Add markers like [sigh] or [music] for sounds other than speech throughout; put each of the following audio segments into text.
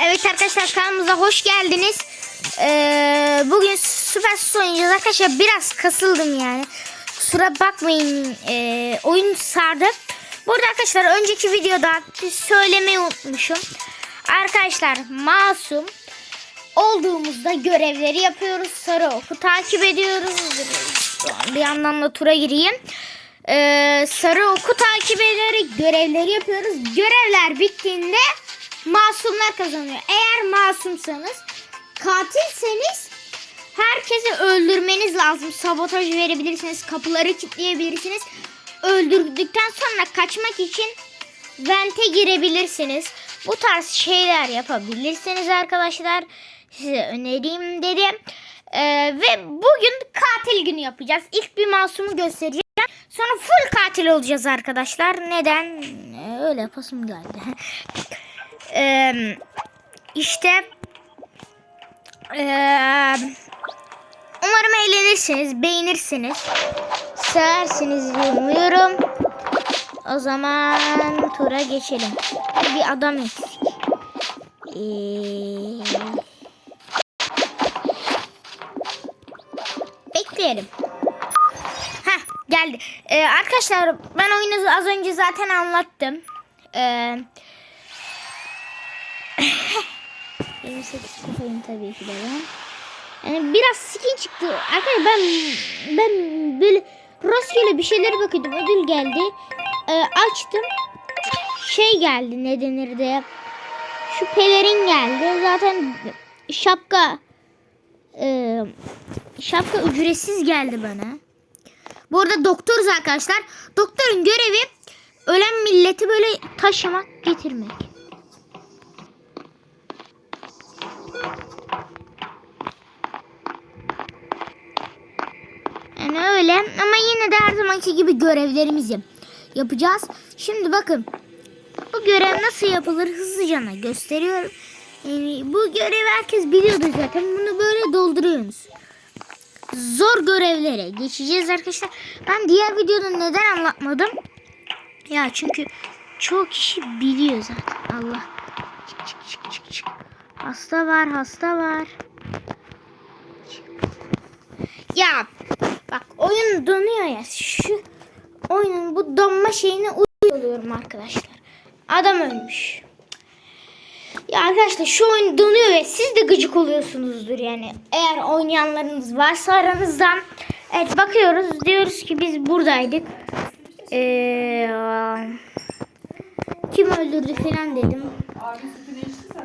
Evet arkadaşlar kanalımıza hoş geldiniz. Ee, bugün Süper Sus oynayacağız arkadaşlar. Biraz kasıldım yani. Kusura bakmayın. Ee, oyun sardı. Burada arkadaşlar önceki videoda söylemeyi unutmuşum. Arkadaşlar masum olduğumuzda görevleri yapıyoruz. Sarı oku takip ediyoruz. Bir yandan da tura gireyim. Ee, sarı oku takip ederek görevleri yapıyoruz. Görevler bittiğinde masumlar kazanıyor. Eğer masumsanız katilseniz herkesi öldürmeniz lazım. Sabotaj verebilirsiniz. Kapıları kilitleyebilirsiniz. Öldürdükten sonra kaçmak için vente girebilirsiniz. Bu tarz şeyler yapabilirsiniz arkadaşlar. Size önereyim dedim. Ee, ve bugün katil günü yapacağız. İlk bir masumu göstereceğim. Sonra full katil olacağız arkadaşlar. Neden? Ee, öyle yapasım geldi. [laughs] Ee, işte ee, umarım eğlenirsiniz, beğenirsiniz, seversiniz diye umuyorum. O zaman tura geçelim. Bir adam eksik. Ee, bekleyelim. Heh geldi. Ee, arkadaşlar ben oyunu az önce zaten anlattım. Ee, 28 kupayım tabii ki de ben. Yani biraz skin çıktı. Arkadaşlar ben ben böyle rastgele bir şeylere bakıyordum. Ödül geldi. Ee, açtım. Şey geldi ne denir de. Şu pelerin geldi. Zaten şapka e, şapka ücretsiz geldi bana. Bu arada doktoruz arkadaşlar. Doktorun görevi ölen milleti böyle taşımak, getirmek. De her zamanki gibi görevlerimizi yapacağız. Şimdi bakın bu görev nasıl yapılır hızlıca gösteriyorum. Yani bu görevi herkes biliyordu zaten. Bunu böyle dolduruyorsunuz. Zor görevlere geçeceğiz arkadaşlar. Ben diğer videoda neden anlatmadım? Ya çünkü çoğu kişi biliyor zaten. Allah. Çık çık çık çık. Hasta var, hasta var. Ya oyun donuyor ya. Şu oyunun bu donma şeyine uyuyorum arkadaşlar. Adam ölmüş. Ya arkadaşlar şu oyun donuyor ve siz de gıcık oluyorsunuzdur yani. Eğer oynayanlarınız varsa aranızdan. Evet bakıyoruz diyoruz ki biz buradaydık. Ee, kim öldürdü falan dedim.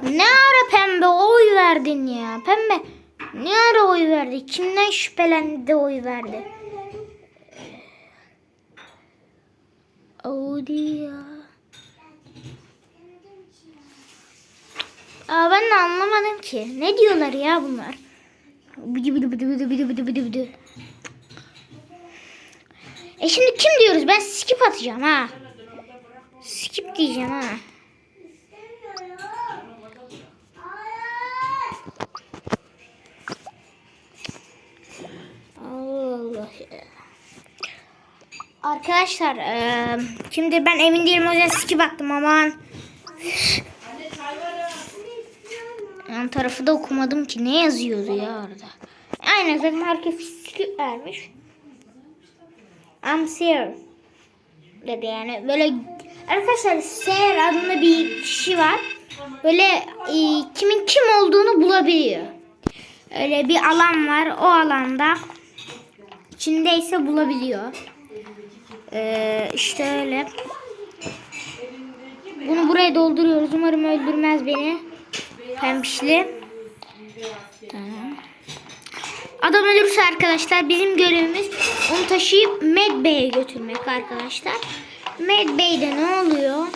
Ne ara pembe oy verdin ya? Pembe ne ara oy verdi? Kimden şüphelendi de oy verdi? Audi ya. Aa, ben de anlamadım ki. Ne diyorlar ya bunlar? Bıdı bıdı bıdı bıdı bıdı bıdı bıdı bıdı. E şimdi kim diyoruz? Ben skip atacağım ha. Skip diyeceğim ha. Arkadaşlar eee, şimdi ben emin değilim o yüzden skip attım aman. Yan tarafı da okumadım ki ne yazıyordu ya orada. Aynen zaten herkes skip vermiş. I'm Seer dedi yani böyle arkadaşlar Seer adında bir kişi var. Böyle e, kimin kim olduğunu bulabiliyor. Öyle bir alan var o alanda içindeyse bulabiliyor. Ee, işte öyle. Bunu buraya dolduruyoruz. Umarım öldürmez beni. Pembişli. Adam ölürse arkadaşlar bizim görevimiz onu taşıyıp Med Bey'e götürmek arkadaşlar. Med Bey'de ne oluyor?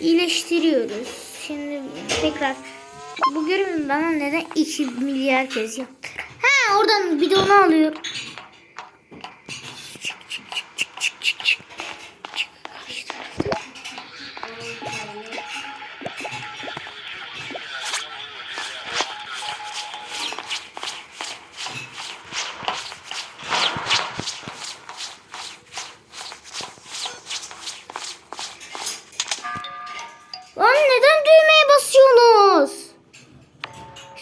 İyileştiriyoruz. Şimdi tekrar bu görevimi bana neden 2 milyar kez yaptı? Ha oradan bidonu alıyor. Çık Lan neden düğmeye basıyorsunuz?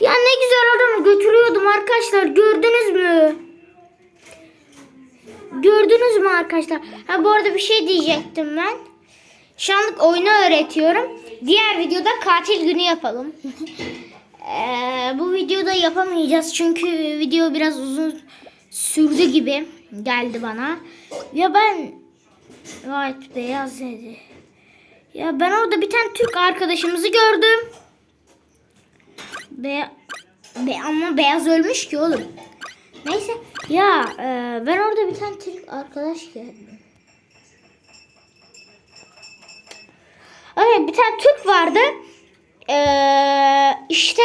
Ya ne güzel adamı götürüyordum arkadaşlar. Gördünüz mü? Gördünüz mü arkadaşlar? Ha bu arada bir şey diyecektim ben. Şu anlık oyunu öğretiyorum. Diğer videoda katil günü yapalım. [laughs] ee, bu videoda yapamayacağız çünkü video biraz uzun sürdü gibi geldi bana. Ya ben White beyaz dedi. Ya ben orada bir tane Türk arkadaşımızı gördüm. Be, be ama beyaz ölmüş ki oğlum. Neyse ya e, ben orada bir tane Türk arkadaş gördüm. Evet bir tane Türk vardı. Ee, işte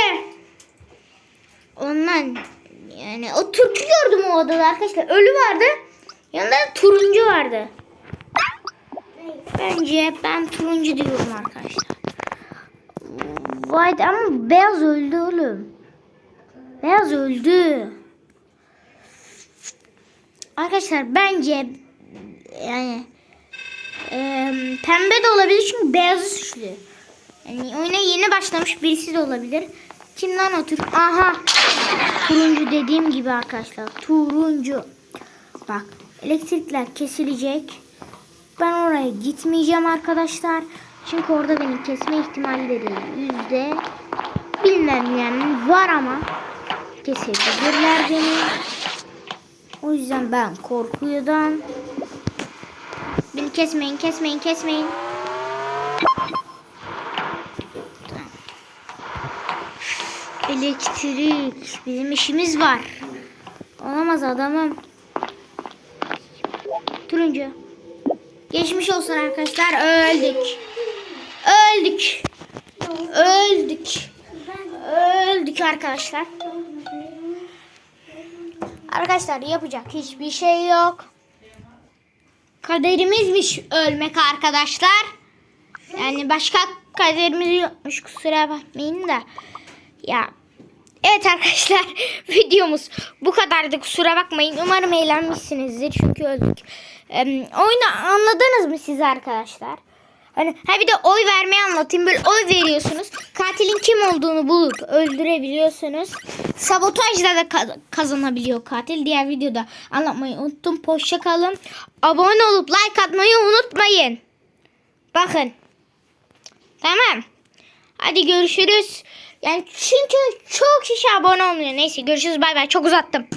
ondan yani o Türk'ü gördüm o odada arkadaşlar. Ölü vardı. Yanında turuncu vardı. Bence ben turuncu diyorum arkadaşlar. White ama beyaz öldü oğlum. Beyaz öldü. Arkadaşlar bence yani eee, pembe de olabilir çünkü beyazı suçlu. Yani oyuna yeni başlamış birisi de olabilir. Kim lan o Türk? Aha. Turuncu dediğim gibi arkadaşlar. Turuncu. Bak elektrikler kesilecek. Ben oraya gitmeyeceğim arkadaşlar. Çünkü orada beni kesme ihtimalleri yüzde bilmem yani var ama kesebilirler beni. O yüzden ben korkuyordan beni kesmeyin kesmeyin kesmeyin. Elektrik bizim işimiz var. Olamaz adamım. Turuncu. Geçmiş olsun arkadaşlar. Öldük. Öldük. Öldük. Öldük arkadaşlar. Arkadaşlar yapacak hiçbir şey yok. Kaderimizmiş ölmek arkadaşlar. Yani başka kaderimiz yokmuş kusura bakmayın da. Ya Evet arkadaşlar [laughs] videomuz bu kadardı kusura bakmayın. Umarım eğlenmişsinizdir çünkü öldük. Ee, oyunu anladınız mı siz arkadaşlar? Hani ha bir de oy vermeyi anlatayım. Böyle oy veriyorsunuz. Katilin kim olduğunu bulup öldürebiliyorsunuz. Sabotajla da ka- kazanabiliyor katil. Diğer videoda anlatmayı unuttum. Hoşça kalın. Abone olup like atmayı unutmayın. Bakın. Tamam. Hadi görüşürüz. Yani çünkü çok kişi abone olmuyor. Neyse görüşürüz bay bay. Çok uzattım.